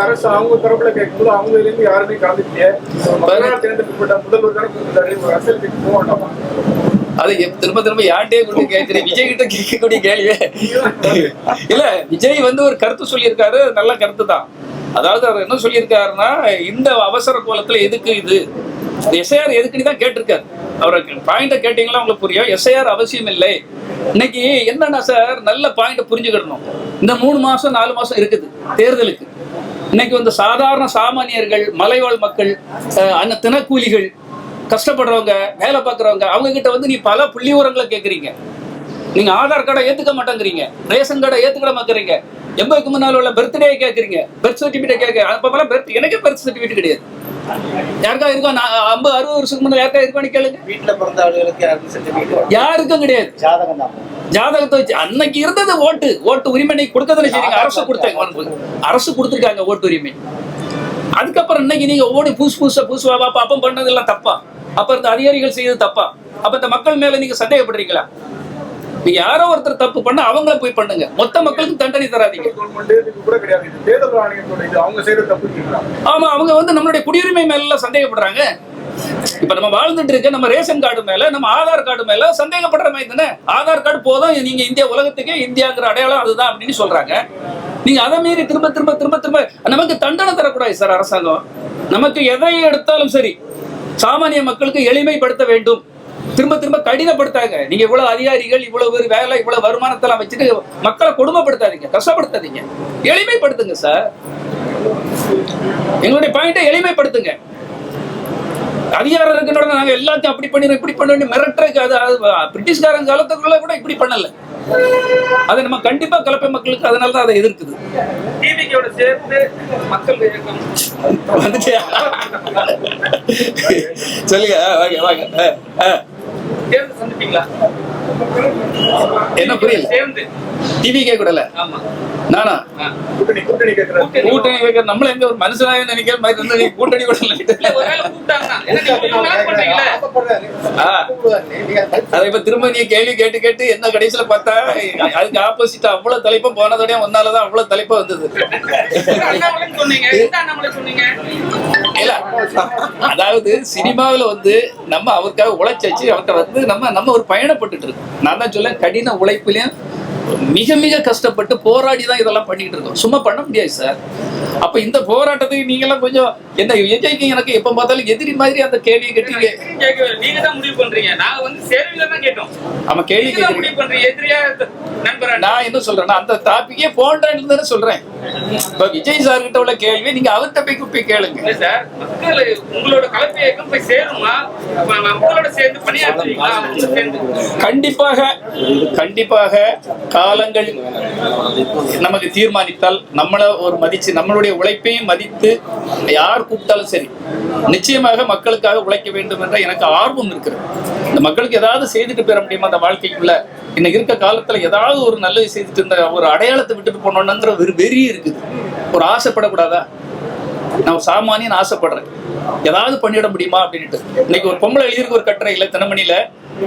அரசு அவங்க தரப்புல கேட்கும்போது அவங்க இருந்து யாருமே கலந்துக்கலையே மக்களால் தேர்ந்தெடுக்கப்பட்ட முதல்வர் அரசியல் கட்சி போக வேண்டாமா அது திரும்ப திரும்ப யார்கிட்டயே கொண்டு கேட்கிறேன் விஜய் கிட்ட கேட்கக்கூடிய கேள்வியே. இல்ல விஜய் வந்து ஒரு கருத்து சொல்லியிருக்காரு. நல்ல கருத்து தான் அதாவது அவர் என்ன சொல்லியிருக்காருன்னா இந்த அவசர கோலத்துல எதுக்கு இது? எஸ்ஐஆர் எதுக்குன்னு தான் கேட்டிருக்காரு. அவருக்கு பாயிண்ட கேட்டீங்களா உங்களுக்கு புரியும் எஸ்ஐஆர் அவசியம் இல்லை. இன்னைக்கு என்னன்னா சார் நல்ல பாயிண்ட புரிஞ்சுக்கிடணும். இந்த மூணு மாசம் நாலு மாசம் இருக்குது தேர்தலுக்கு. இன்னைக்கு வந்து சாதாரண சாமானியர்கள் மலைவாழ் மக்கள் அஹ், அந்த தினக்கூலிகள் கஷ்டப்படுறவங்க வேலை பார்க்குறவங்க அவங்க கிட்ட வந்து நீ பல புள்ளி உரங்களை கேட்குறீங்க நீங்க ஆதார் கார்டை ஏத்துக்க மாட்டேங்கிறீங்க. ரேஷன் கார்டை ஏத்துக்கிட மாட்டேங்கிறீங்க. எண்பதுக்கு முன்னால் உள்ள பர்த்டே கேட்குறீங்க பர்த் சர்டிஃபிகேட் கேட்க அப்போலாம் பர்த் எனக்கே பர்த் சர்டிஃபிகேட் கிடையாது. யாருக்கா இருக்கா? நான் ஐம்பது அறுபது வருஷத்துக்கு முன்னாடி யாருக்கா இருக்கான்னு கேளுங்க. வீட்டுல பிறந்த ஆளுகளுக்கு யாருக்கும் கிடையாது. ஜாதகம் தான். ஜாதகத்தை வச்சு அன்னைக்கு இருந்தது ஓட்டு. ஓட்டு உரிமை கொடுக்கறதுல சரிங்க அரசு கொடுத்தாங்க அரசு கொடுத்துருக்காங்க ஓட்டு உரிமை. அதுக்கப்புறம் இன்னைக்கு நீங்க ஓடி புதுசு புதுசா புதுசு வா பாப்பம் பண்ணதெல்லாம் தப்பா. அப்ப இந்த அதிகாரிகள் செய்தது தப்பா. அப்ப இந்த மக்கள் மேல நீங்க சந்தேகப்படுறீங்களா? நீங்க யாரோ ஒருத்தர் தப்பு பண்ண அவங்கள போய் பண்ணுங்க. மொத்த மக்களுக்கு தண்டனை தராதீங்க. ஆமா அவங்க வந்து நம்மளுடைய குடியுரிமை மேல எல்லாம் சந்தேகப்படுறாங்க. இப்ப நம்ம வாழ்ந்துட்டு இருக்க நம்ம ரேஷன் கார்டு மேல நம்ம ஆதார் கார்டு மேல சந்தேகப்படுற மாதிரி தானே? ஆதார் கார்டு போதும் நீங்க இந்தியா உலகத்துக்கே இந்தியாங்கிற அடையாளம் அதுதான் அப்படின்னு சொல்றாங்க. நீங்க அதை மீறி திரும்ப திரும்ப திரும்ப திரும்ப நமக்கு தண்டனை தரக்கூடாது சார் அரசாங்கம். நமக்கு எதை எடுத்தாலும் சரி சாமானிய மக்களுக்கு எளிமைப்படுத்த வேண்டும். திரும்ப திரும்ப கடினப்படுத்தாங்க நீங்க இவ்வளவு அதிகாரிகள் இவ்வளவு ஒரு வேலை இவ்வளவு வருமானத்தெல்லாம் வச்சுட்டு மக்களை கொடுமைப்படுத்தாதீங்க. கஷ்டப்படுத்தாதீங்க. எளிமைப்படுத்துங்க சார் எங்களுடைய பாயிண்டை எளிமைப்படுத்துங்க. அதிகாரம் இருக்கிறோட நாங்க எல்லாத்தையும் அப்படி பண்ணிடுறோம் இப்படி பண்ணி மிரட்டுறதுக்கு அது பிரிட்டிஷ்காரங்க காலத்துக்குள்ள கூட இப்படி பண்ணல. அதை நம்ம கண்டிப்பா கலப்பை மக்களுக்கு அதனால தான் அதை எதிர்க்குது. டிவிக்கோட சேர்த்து மக்கள் இயக்கம். வந்துட்டியா? சொல்லுங்க வாங்க வாங்க. சேர்ந்து சந்திப்பீங்களா? என்ன புரியல? சேர்ந்து. டிவி ஆமா. நானா. கூட்டணி கூட்டணி நம்மள எங்க ஒரு மனுஷனாவே நினைக்கிற மாதிரி இருந்தா நீ கூட்டணி கூட. அதை இப்ப திரும்ப நீ கேள்வி கேட்டு கேட்டு என்ன கடைசியில பார்த்தா அதுக்கு ஆப்போசிட் அவ்வளவு தலைப்பும் போனதோடய ஒன்னாலதான் அவ்வளவு தலைப்பா வந்தது. இல்ல. அதாவது சினிமாவுல வந்து நம்ம அவருக்காக உழைச்சாச்சு அவர்கிட்ட நம்ம நம்ம ஒரு பயணப்பட்டுட்டு இருக்கோம். நான் தான் சொல்ல கடின உழைப்புலையும் மிக மிக கஷ்டப்பட்டு போராடி தான் இதெல்லாம் பண்ணிட்டு இருக்கோம். சும்மா பண்ண முடியாது சார் அப்ப இந்த போராட்டத்துக்கு நீங்கெல்லாம் கொஞ்சம் என்ன விஜய்க்கு எனக்கு எப்ப பார்த்தாலும் எதிரி மாதிரி அந்த கேள்வியை கேட்டீங்க. நீங்க தான் முடிவு பண்றீங்க. நாங்க வந்து சேவையில தான் கேட்டோம். நம்ம கேள்வி முடிவு பண்றீங்க எதிரியா நண்பரா? நான் என்ன சொல்றேன்னா அந்த டாபிக்கே போன்றேன்னு தானே சொல்றேன். இப்ப விஜய் சார் கிட்ட உள்ள கேள்வி நீங்க அவர்கிட்ட போய் போய் கேளுங்க. இல்ல சார் மக்கள் உங்களோட கலப்பு இயக்கம் போய் சேருமா? மக்களோட சேர்ந்து பணியாற்றுவீங்களா? கண்டிப்பாக கண்டிப்பாக காலங்கள் நமக்கு தீர்மானித்தால் நம்மளை ஒரு மதிச்சு நம்மளுடைய உழைப்பையும் மதித்து யார் கூப்பிட்டாலும் சரி நிச்சயமாக மக்களுக்காக உழைக்க வேண்டும் என்ற எனக்கு ஆர்வம் இருக்கிறது. இந்த மக்களுக்கு ஏதாவது செய்துட்டு பெற முடியுமா அந்த வாழ்க்கைக்குள்ள? இன்னைக்கு இருக்க காலத்துல ஏதாவது ஒரு நல்லது செய்துட்டு இருந்த ஒரு அடையாளத்தை விட்டுட்டு போனோம்ன்ற ஒரு வெறி இருக்குது. ஒரு ஆசைப்படக்கூடாதா? நான் ஒரு சாமானியன் ஆசைப்படுறேன். ஏதாவது பண்ணிட முடியுமா அப்படின்ட்டு. இன்னைக்கு ஒரு பொம்பளை எழுதியிருக்க ஒரு கட்டுரை இல்லை தினமணியில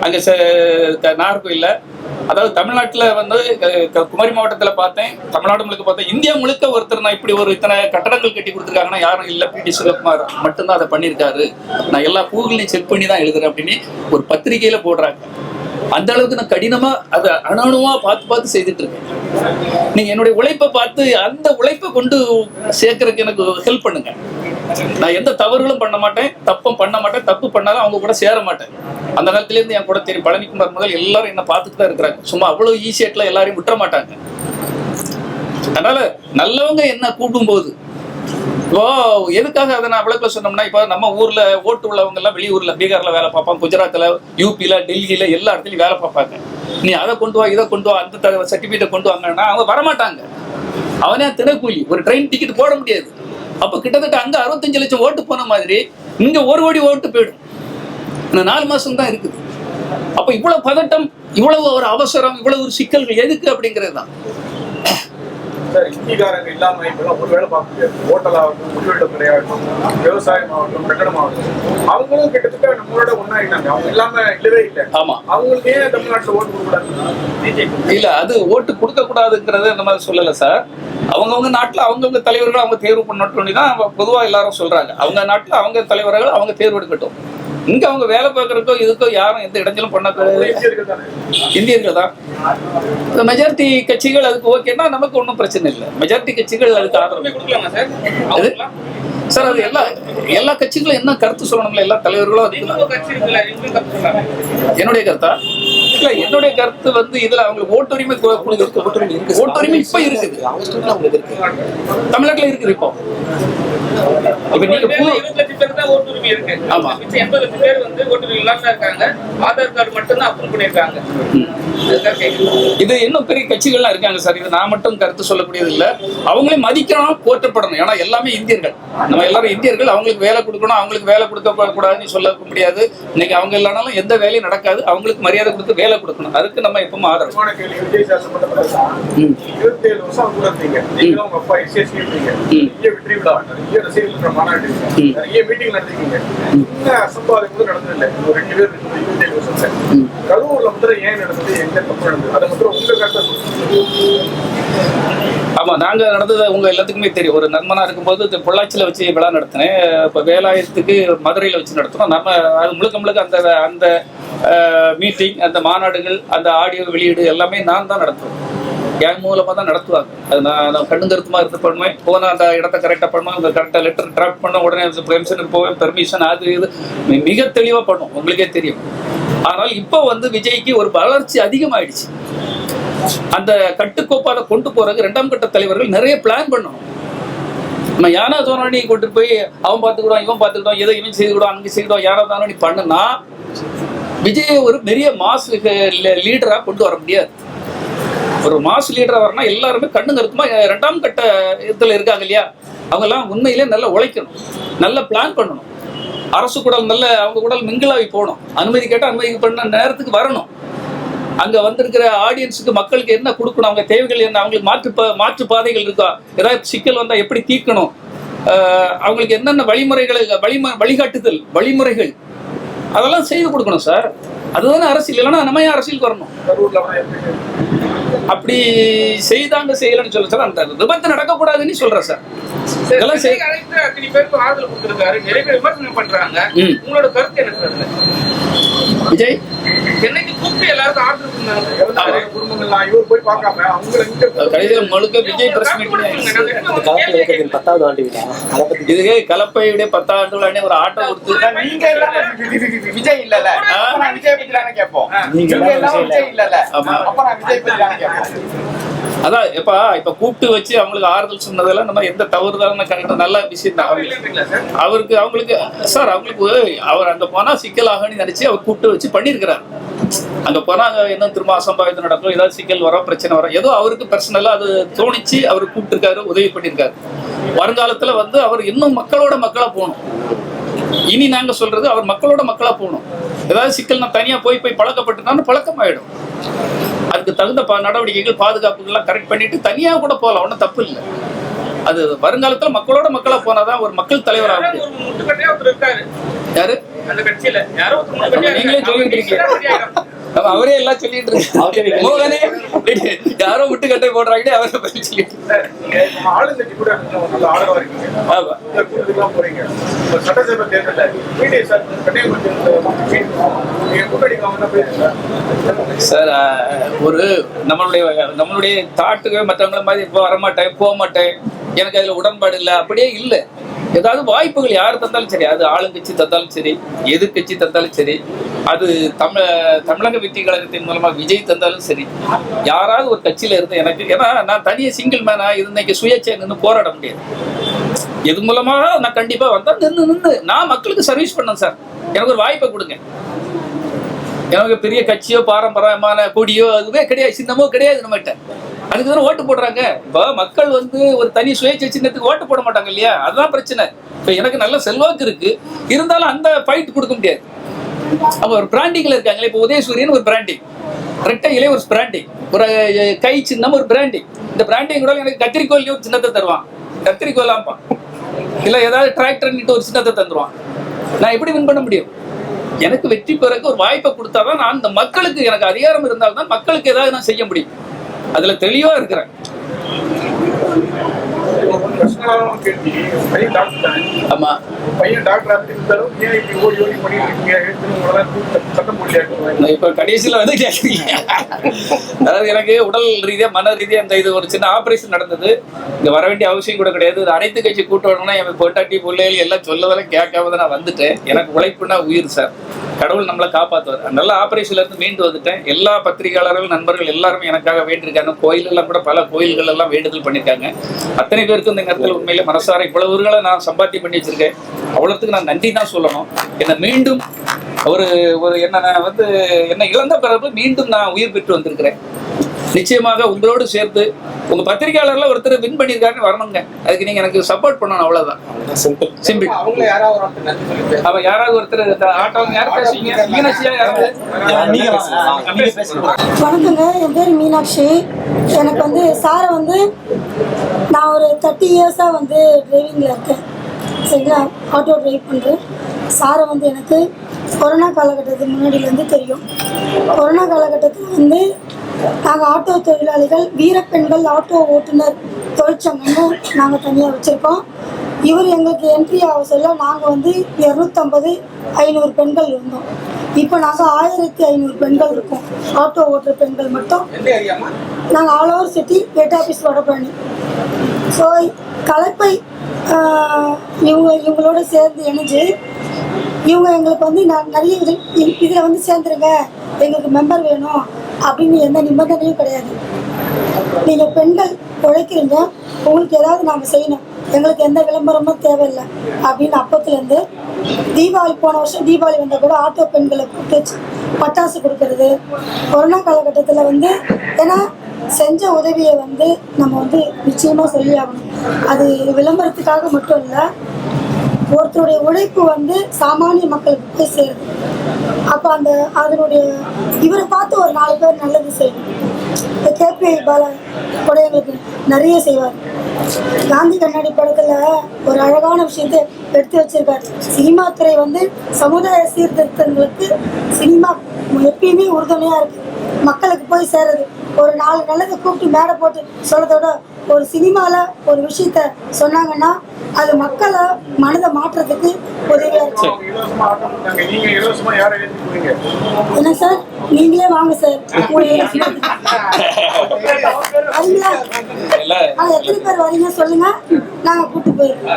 அங்க ச- அதாவது தமிழ்நாட்டுல வந்து குமரி மாவட்டத்துல பார்த்தேன். தமிழ்நாடு முழுக்க பார்த்தேன் இந்தியா முழுக்க ஒருத்தர் நான் இப்படி ஒரு இத்தனை கட்டடங்கள் கட்டி கொடுத்துருக்காங்கன்னா யாரும் இல்லை. பிடி சிவகுமார் மட்டும்தான் அதை பண்ணியிருக்காரு. நான் எல்லா கூகுள்லையும் செக் பண்ணி தான் எழுதுறேன் அப்படின்னு ஒரு பத்திரிகையில போடுறாங்க. அந்த அளவுக்கு நான் கடினமா அதை அணுவா பார்த்து பார்த்து செய்துட்டு இருக்கேன். நீங்க என்னுடைய உழைப்பை பார்த்து அந்த உழைப்பை கொண்டு சேர்க்கறதுக்கு எனக்கு ஹெல்ப் பண்ணுங்க. நான் எந்த தவறுகளும் பண்ண மாட்டேன் தப்பும் பண்ண மாட்டேன் தப்பு பண்ணாலும் அவங்க கூட சேர மாட்டேன். அந்த காலத்துல இருந்து என் கூட தெரியும் பழனிக்குமார் முதல் எல்லாரும் என்ன பார்த்துட்டு தான் இருக்கிறாங்க. சும்மா அவ்வளவு ஈஸியாட்ல எல்லாரையும் விட்டுற மாட்டாங்க. அதனால நல்லவங்க என்ன கூப்பிடும்போது இப்போ எதுக்காக அதை நான் விளக்க சொன்னோம்னா இப்போ நம்ம ஊர்ல ஓட்டு உள்ளவங்க எல்லாம் வெளியூர்ல பீகார்ல வேலை பார்ப்பாங்க குஜராத்ல யூபில டெல்லியில எல்லா இடத்துலயும் வேலை பார்ப்பாங்க. நீ அதை கொண்டு வா இதை கொண்டு வா அந்த சர்டிபிகேட்டை கொண்டு வாங்கன்னா அவங்க வரமாட்டாங்க. அவனே தினக்கூலி ஒரு ட்ரெயின் டிக்கெட் போட முடியாது. அப்போ கிட்டத்தட்ட அங்க அறுபத்தஞ்சு லட்சம் ஓட்டு போன மாதிரி இங்க ஒரு கோடி ஓட்டு போயிடும். இந்த நாலு மாதம் தான் இருக்குது. அப்ப இவ்வளவு பதட்டம் இவ்வளவு ஒரு அவசரம் இவ்வளவு ஒரு சிக்கல்கள் எதுக்கு அப்படிங்கிறது தான் சரி அங்கீகாரங்கள் இல்லாம இப்பெல்லாம் ஒரு வேலை பார்க்க முடியாது. ஹோட்டல் ஆகட்டும் முடிவெடுப்பு கிடையாகட்டும் விவசாயம் ஆகட்டும் கட்டடம் ஆகட்டும் அவங்களும் கிட்டத்தட்ட நம்மளோட ஒன்னாயிட்டாங்க அவங்க இல்லாம இல்லவே இல்லை. ஆமா. அவங்களுக்கு ஏன் தமிழ்நாட்டுல ஓட்டு போடக்கூடாது இல்ல அது ஓட்டு கொடுக்க கூடாதுங்கிறத நம்ம சொல்லல சார் அவங்கவங்க நாட்டுல அவங்கவங்க தலைவர்கள் அவங்க தேர்வு பண்ணட்டும் தான் பொதுவா எல்லாரும் சொல்றாங்க. அவங்க நாட்டுல அவங்க தலைவர்கள் அவங்க தேர்வு எடுக்கட்டும். இங்க அவங்க வேலை பார்க்கறதுக்கோ இதுக்கோ யாரும் எந்த இடைஞ்சலும் பண்ண இந்தியர்கள் தானே. மெஜாரிட்டி கட்சிகள் அதுக்கு ஓகேன்னா நமக்கு ஒன்றும் பிரச்சனை இல்லை. மெஜாரிட்டி கட்சிகள் அதுக்கு ஆதரவு கொடுக்கலாமா சார் அது? சார் அது எல்லா எல்லா கட்சிகளும் என்ன கருத்து சொல்லணும்ல? எல்லா தலைவர்களும் என்னுடைய கருத்தா? இல்ல என்னுடைய கருத்து வந்து இதுல அவங்களுக்கு ஓட்டுரிமை கு- கொடுக்க- ஓட்டுரிமை இருக்கு. ஓட்டுரிமை இப்ப இருக்குது. இருக்கு. தமிழ்நாட்டுல இருக்குது இப்போ. இப்ப நீங்க ஓட்டுரிமை இருக்கு. ஆமா. மிச்சம் எண்பது லட்சம் பேர் வந்து ஓட்டுரிமை இல்லாம இருக்காங்க. ஆதார் கார்டு மட்டும் தான் அப்ரூவ் பண்ணிருக்காங்க. இது இன்னும் பெரிய கட்சிகள்லாம் இருக்காங்க சார். இது நான் மட்டும் கருத்து சொல்லக்கூடியது இல்ல அவங்களே மதிக்கணும் போற்றப்படணும். ஏன்னா எல்லாமே இந்தியர்கள். நம்ம எல்லாரும் இந்தியர்கள். அவங்களுக்கு வேலை கொடுக்கணும் அவங்களுக்கு வேலை கொடுக்க கூடாதுன்னு சொல்ல முடியாது. இன்னைக்கு அவங்க இல்லைனாலும் எந்த வேலையும் நடக்காது. அவங்களுக்கு மரியாதை கொடுத்து வேலை கொடுக்கணும். அதுக்கு நம்ம எப்பவும் ஆதரவு. இருபத்தி ஏழு வருஷம் கூட இருந்தீங்க. நீங்களும் உங்க அப்பா எஸ்எஸ்சி இருந்தீங்க. ம். நிறைய வெற்றி விழா நிறைய ரசிகர்கள் மாநாடு ம். நிறைய மீட்டிங் நடத்திருக்கீங்க இந்த அசம்பாவிதம் கூட நடந்ததில்லை. ஒரு ரெண்டு பேர் இருக்குது இருபத்தி ஏழு வருஷத்துல ம். கரூர்ல மாத்திரம் ஏன் நடந்தது? எங்க தப்பு நடந்தது? அதை மாத்திரம் உங்க கருத்தை சொல்லுங்க. ஆமா நாங்க நடந்தது உங்க எல்லாத்துக்குமே தெரியும். ஒரு நண்பனா இருக்கும்போது இந்த பொள்ளாச்சியில வச்சு விழா நடத்தினேன். இப்ப வேலாயத்துக்கு மதுரையில வச்சு நடத்தினோம். நம்ம அது முழுக்க முழுக்க அந்த அந்த மீட்டிங் அந்த மாநாடுகள் அந்த ஆடியோ வெளியீடு எல்லாமே நான் தான் நடத்துவேன். என் மூலமாக தான் நடத்துவாங்க. அது நான் நான் கண்ணு கருத்துமா இருந்து பண்ணுவேன். போனால் அந்த இடத்த கரெக்டாக பண்ணுவேன் அந்த கரெக்டாக லெட்டர் ட்ராப் பண்ண உடனே பிரம்சனுக்கு போவேன். பெர்மிஷன் அது இது. மிக தெளிவா பண்ணும் உங்களுக்கே தெரியும். ஆனால் இப்போ வந்து விஜய்க்கு ஒரு வளர்ச்சி அதிகமாயிடுச்சு. அந்த கட்டுக்கோப்பாக கொண்டு போறதுக்கு இரண்டாம் கட்ட தலைவர்கள் நிறைய பிளான் பண்ணணும் நம்ம யானா தோனி கொண்டு போய் அவன் பார்த்துக்கிடுவான் இவன் பார்த்துக்கிடுவான் எதை இவன் செய்துக்கிடுவான் அங்கே செய்துக்கிடுவான் யானா தோனி பண்ணுனா விஜய் ஒரு பெரிய மாஸ் லீடரா கொண்டு வர முடியாது. ஒரு மாஸ் லீடராக வரணும் எல்லாருமே கண்ணு கருத்துமா ரெண்டாம் கட்ட இதில் இருக்காங்க இல்லையா? அவங்கெல்லாம் உண்மையிலே நல்லா உழைக்கணும். நல்ல பிளான் பண்ணணும். அரசு குடல் நல்ல அவங்க குடல் மிங்கிளாகி போகணும். அனுமதி கேட்டால் அனுமதி பண்ண நேரத்துக்கு வரணும். அங்கே வந்திருக்கிற ஆடியன்ஸுக்கு மக்களுக்கு என்ன கொடுக்கணும்? அவங்க தேவைகள் என்ன? அவங்களுக்கு மாற்று பா- மாற்று பாதைகள் இருக்கா? ஏதாவது சிக்கல் வந்தால் எப்படி தீர்க்கணும்? அவங்களுக்கு என்னென்ன வழிமுறைகளை வழிம வழிகாட்டுதல் வழிமுறைகள்? அதெல்லாம் செய்து கொடுக்கணும் சார் அதுதானே அரசியல். இல்லைன்னா நம்ம ஏன் அரசியலுக்கு வரணும்? அப்படி செய்தாங்க செய்யலன்னு சொல்ல சார் அந்த விபத்து நடக்கக்கூடாதுன்னு சொல்றேன் சார் இதெல்லாம் செய்- சென்னைக்கு அழைத்து அத்தனை பேருக்கு ஆறுதல் கொடுத்திருக்காரு நிறைய பேர் விமர்சனம் பண்றாங்க. உங்களோட கருத்து என்ன சார்? விஜய் சென்னைக்கு கூப்பிட்டு எல்லாருக்கும் ஆறுதல் கொடுத்தாங்க. இறந்தாரு குடும்பங்கள்லாம் இவர் போய் பார்க்காம அவங்கள இங்க கடைசியில் முழுக்க விஜய் பிரஸ் கலப்பு இயக்கத்தின் பத்தாவது ஆண்டு விழா. அதை பத்தி இதுவே கலப்பையுடைய பத்தாண்டு விழானே ஒரு ஆட்டோ கொடுத்து நீங்க விஜய் இல்லல அப்ப நான் விஜய் பத்தி தானே கேட்போம். நீங்க எல்லாம் விஜய் இல்லல. அப்ப நான் விஜய் பத்தி தானே கேட்போம் அதான் இப்ப இப்ப கூப்பிட்டு வச்சு அவங்களுக்கு ஆறுதல் சொன்னதெல்லாம் நம்ம எந்த தவறுதான கரெக்ட் நல்ல விஷயம் தான் அவருக்கு அவங்களுக்கு சார் அவங்களுக்கு அவர் அங்க போனா சிக்கல் ஆகும்னு நினைச்சு அவர் கூப்பிட்டு வச்சு பண்ணியிருக்கிறார். அங்க போனா என்ன திரும்ப அசம்பாவிதம் நடக்கும்? ஏதாவது சிக்கல் வரும் பிரச்சனை வரும். ஏதோ அவருக்கு பர்சனலா அது தோணிச்சு அவர் கூப்பிட்டுருக்காரு உதவி பண்ணியிருக்காரு. வருங்காலத்துல வந்து அவர் இன்னும் மக்களோட மக்களா போகணும். இனி நாங்க சொல்றது அவர் மக்களோட மக்களா போகணும். ஏதாவது சிக்கல் நான் தனியா போய் போய் பழக்கப்பட்டுட்டான்னு பழக்கமாயிடும். அதுக்கு தகுந்த நடவடிக்கைகள் பாதுகாப்புகள்லாம் கரெக்ட் பண்ணிட்டு தனியா கூட போகலாம். ஒன்றும் தப்பு இல்லை. அது வருங்காலத்துல மக்களோட மக்களா போனாதான் ஒரு மக்கள் தலைவராக யாரோ அந்த கட்சியில. யாரோ ஒரு முட்டுக்கட்டையா நீங்களே. சொல்லிட்டு இருக்கீங்க. அவர் எல்லாம் சொல்லிட்டு இருக்கு மோகனே யாரோ விட்டு கட்டை போடுறாங்கன்னு அவரை பத்தி சொல்லிட்டு சார், ஒரு நம்மளுடைய நம்மளுடைய தாட்டுக்கு மற்றவங்கள மாதிரி இப்போ வரமாட்டேன் போக மாட்டேன் எனக்கு அதுல உடன்பாடு இல்லை. அப்படியே இல்லை. ஏதாவது வாய்ப்புகள் யார் தந்தாலும் சரி அது ஆளுங்கட்சி தந்தாலும் சரி எதிர்க்கட்சி தந்தாலும் சரி அது தமிழ தமிழக வெற்றி கழகத்தின் மூலமா விஜய் தந்தாலும் சரி யாராவது ஒரு கட்சியில இருந்து எனக்கு ஏன்னா நான் தனியாக சிங்கிள் மேனா இன்னைக்கு சுயேட்சை நின்று போராட முடியாது. இது மூலமா நான் கண்டிப்பா வந்தா நின்று நின்று நான் மக்களுக்கு சர்வீஸ் பண்ணேன் சார் எனக்கு ஒரு வாய்ப்பை கொடுங்க. எனக்கு பெரிய கட்சியோ பாரம்பரியமான கொடியோ அதுவே கிடையாது சின்னமோ கிடையாது நம்மகிட்ட. அதுக்கு தானே ஓட்டு போடுறாங்க? இப்போ மக்கள் வந்து ஒரு தனி சுயேட்சை சின்னத்துக்கு ஓட்டு போட மாட்டாங்க இல்லையா? அதுதான் பிரச்சனை. இப்போ எனக்கு நல்ல செல்வாக்கு இருக்கு. இருந்தாலும் அந்த ஃபைட் கொடுக்க முடியாது. அப்போ ஒரு பிராண்டிங்ல இருக்காங்களே இப்போ உதயசூரியன் ஒரு பிராண்டிங் ரெட்டை இலை ஒரு பிராண்டிங் ஒரு கை சின்னம் ஒரு பிராண்டிங் இந்த பிராண்டிங் கூட எனக்கு கத்திரிக்கோல் ஒரு சின்னத்தை தருவான். கத்திரிக்கோலாம்பா இல்லை ஏதாவது டிராக்டர்னிட்டு ஒரு சின்னத்தை தந்துருவான். நான் எப்படி வின் பண்ண முடியும்? எனக்கு வெற்றி பெறக்கு ஒரு வாய்ப்பை கொடுத்தாதான் நான் அந்த மக்களுக்கு எனக்கு அதிகாரம் இருந்தால்தான் மக்களுக்கு ஏதாவது நான் செய்ய முடியும். அதுல தெளிவா இருக்கிறேன் பையன் டாக்டர் ஆமா. பையன் டாக்டர் இருந்தாலும் இப்ப கடைசியில வந்து கேக்குறீங்க. அதாவது எனக்கு உடல் ரீதியா மன ரீதியா அந்த இது ஒரு சின்ன ஆபரேஷன் நடந்தது. இங்க வர வேண்டிய அவசியம் கூட கிடையாது. ஒரு அனைத்து கட்சி கூட்டம்னா என் பொட்டாட்டி பிள்ளைகள் எல்லாம் சொல்லதெல்லாம் கேட்காம நான் வந்துட்டேன். எனக்கு உழைப்புனா உயிர் சார். கடவுள் நம்மளை காப்பாத்துவார். நல்ல ஆபரேஷன்ல இருந்து மீண்டு வந்துட்டேன். எல்லா பத்திரிகையாளர்கள் நண்பர்கள் எல்லாரும் எனக்காக வேண்டியிருக்காங்க. கோயிலெல்லாம் கூட பல கோயில்கள் எல்லாம் வேண்டுதல் பண்ணியிருக்காங்க. அத்தனை பேருக்கும் இந்த நேரத்தில் உண்மையில மனசார இவ்வளவு ஊர்களை நான் சம்பாத்தியம் பண்ணி வச்சிருக்கேன். அவ்வளோத்துக்கு நான் நன்றி தான் சொல்லணும். என்னை மீண்டும் ஒரு ஒரு என்ன நான் வந்து என்னை இழந்த பிறகு மீண்டும் நான் உயிர் பெற்று வந்திருக்கிறேன். நிச்சயமாக உங்களோடு சேர்த்து உங்க பத்திரிகையாளர்ல ஒருத்தர் வின் பண்ணியிருக்காருன்னு வரணுங்க. அதுக்கு நீங்க எனக்கு சப்போர்ட் பண்ணணும் அவ்வளவுதான். சிம்பிள் சிம்பிள் அவ யாராவது ஒருத்தர் ஆட்டோங்க யார் பேசுவீங்க? மீனாட்சியா யாராவது வணக்கங்க. என் பேர் மீனாட்சி. எனக்கு வந்து சாரை வந்து நான் ஒரு தேர்ட்டி இயர்ஸாக வந்து டிரைவிங்கில் இருக்கேன். சரிங்களா? ஆட்டோ டிரைவ் பண்ணுறேன் சாரை வந்து எனக்கு கொரோனா காலகட்டத்துக்கு முன்னாடியிலேருந்து தெரியும். கொரோனா காலகட்டத்தில் வந்து நாங்கள் ஆட்டோ தொழிலாளிகள் வீரப்பெண்கள் ஆட்டோ ஓட்டுநர் தொழிற்சங்கம்னு நாங்கள் தனியாக வச்சுருக்கோம். இவர் எங்களுக்கு என்ட்ரி ஆக சொல்ல நாங்கள் வந்து இரநூத்தம்பது ஐநூறு பெண்கள் இருந்தோம். இப்போ நாங்கள் ஆயிரத்தி ஐநூறு பெண்கள் இருக்கோம். ஆட்டோ ஓட்டுற பெண்கள் மட்டும். நாங்கள் all over city head office Vadapalani. So கலப்பை இவங்க இவங்களோட சேர்ந்து இணைஞ்சு இவங்க எங்களுக்கு வந்து நான் நிறைய இதில் வந்து சேர்ந்துருங்க. எங்களுக்கு மெம்பர் வேணும். அப்படின்னு எந்த நிபந்தனையும் கிடையாது. நீங்கள் பெண்கள் உழைக்கிறீங்க உங்களுக்கு ஏதாவது நாங்கள் செய்யணும். எங்களுக்கு எந்த விளம்பரமும் தேவையில்லை அப்படின்னு அப்பத்துலேருந்து தீபாவளி போன வருஷம் தீபாவளி வந்தால் கூட ஆட்டோ பெண்களை கூப்பிட்டு பட்டாசு கொடுக்கறது. கொரோனா காலகட்டத்தில் வந்து ஏன்னா செஞ்ச உதவியை வந்து நம்ம வந்து நிச்சயமாக சொல்லி ஆகணும் அது விளம்பரத்துக்காக மட்டும் இல்லை ஒருத்தருடைய உழைப்பு வந்து சாமானிய மக்களுக்கு போய் சேருது. அப்போ அந்த அதனுடைய இவரை பார்த்து ஒரு நாலு பேர் நல்லது செய்யணும் இந்த கேபி பாலா கூட எங்களுக்கு நிறைய செய்வார். காந்தி கண்ணாடி படத்துல ஒரு அழகான விஷயத்தை எடுத்து வச்சிருக்காரு. சினிமா துறை வந்து சமுதாய சீர்திருத்தங்களுக்கு சினிமா எப்பயுமே உறுதுணையா இருக்கு. மக்களுக்கு போய் சேருது ஒரு நாலு நல்லதை கூப்பிட்டு மேடை போட்டு சொல்றதோட ஒரு சினிமால ஒரு விஷயத்த சொன்னாங்கன்னா அது மக்களை மனதை மாற்றுறதுக்கு உதவியா இருக்கு அவங்க இலவசமா ஆட்டம் பண்ணாங்க நீங்க இலவசமா யாரை ஏற்றி போறீங்க? என்ன சார்? நீங்களே வாங்க சார். ஆ, எத்தனை பேர் வரீங்க சொல்லுங்க. நாங்க கூட்டு போயிருக்கோம்.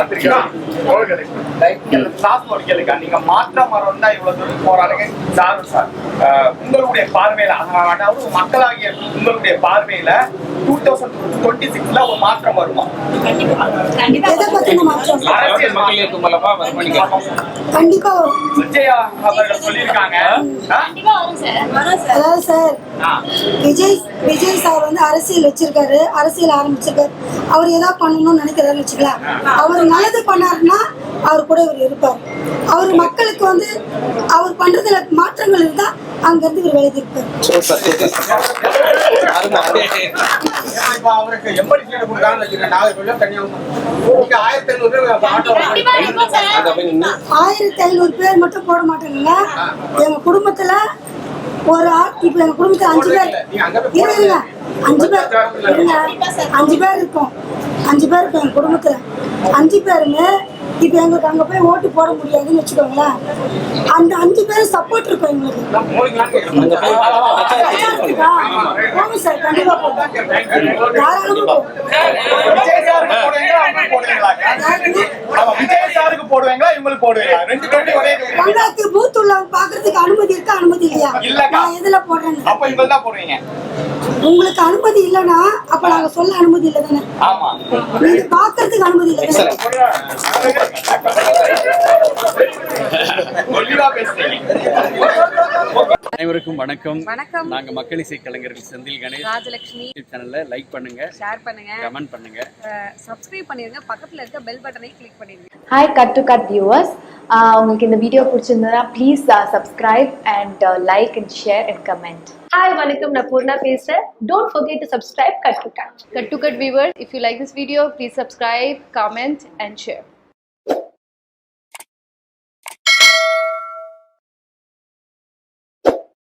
நீங்க மாற்ற மரம் தான் இவ்வளவு தூரம் போராடுங்க சார் சார் உங்களுடைய பார்வையில அதாவது மக்களாகிய உங்களுடைய பார்வையில டூ தௌசண்ட் டுவெண்ட்டி சிக்ஸ்ல ஒரு மாற்றம் வருமா? பத்தின மாற்றம் அரசியல் மக்கள் இயக்கம் மூலமா வருமானிக்க கண்டிப்பா வரும். விஜயா அவர்கள் சொல்லியிருக்காங்க. ஆ? அதாவது சார். விஜய் விஜய் சார் வந்து அரசியல் வச்சிருக்காரு அரசியல் ஆரம்பிச்சிருக்காரு. அவர் ஏதாவது பண்ணணும்னு நினைக்கிறாருன்னு வச்சுக்கலாம் அவர் நல்லது பண்ணாருன்னா அவர் கூட இவர் இருப்பார். அவர் மக்களுக்கு வந்து அவர் பண்றதுல மாற்றங்கள் இருந்தா அங்க இருந்து இவர் விலகி ஆயிரத்தி ஐநூறு பேர் மட்டும் போட மாட்டாங்க எங்க குடும்பத்துல ஒரு ஆள் இப்ப எங்க குடும்பத்துல அஞ்சு பேர். இருங்க. அஞ்சு பேர். இருங்க. அஞ்சு பேர் இருக்கோம். அஞ்சு பேர் இருக்கோம் எங்க குடும்பத்துல. அஞ்சு பேருமே இப்ப எங்களுக்கு அங்க போய் ஓட்டு போட முடியாதுன்னு வச்சுக்கோங்களேன். அந்த அஞ்சு பேரும் சப்போர்ட் இருக்கும் எங்களுக்கு? போகும் சார் கண்டிப்பா போகும் தாராளமா போகும் விஜய் சாருக்கு போடுவீங்களா அவங்களுக்கு போடுவீங்களா? ஆமா, விஜய் சாருக்கு போடுவீங்களா இவங்களுக்கு போடுவீங்களா? ரெண்டு பேரும் ஒரே பங்காக்கு பூத் உள்ளவங்க பாக்குறதுக்கு அனுமதி இருக்கா அனுமதி இல்லையா. நான் எதுல போடுறேன்னு அப்ப இவங்க தான் போடுவீங்க. உங்களுக்கு அனுமதி இல்லைன்னா அப்ப நாங்க சொல்ல அனுமதி இல்லை தானே? ஆமா. நீங்க பாக்குறதுக்கு அனுமதி இல்லை அனைவருக்கும் வணக்கம். வணக்கம். நாங்க மக்கள் இசை கலைஞர்கள் செந்தில் கணேஷ். ராஜலட்சுமி சேனல்ல லைக் பண்ணுங்க ஷேர் பண்ணுங்க. கமெண்ட் பண்ணுங்க. சப்ஸ்கிரைப் பண்ணிருங்க. பக்கத்துல இருக்க பெல் பட்டனை கிளிக் பண்ணிருங்க. Hi cut to cut viewers உங்களுக்கு இந்த வீடியோ பிடிச்சிருந்ததுன்னா please subscribe and like and share and comment hi வணக்கம். நான் பூர்ணா பேசுறேன். Don't forget to subscribe cut to cut Cut to Cut viewers, if you like this video, please subscribe, comment, and share.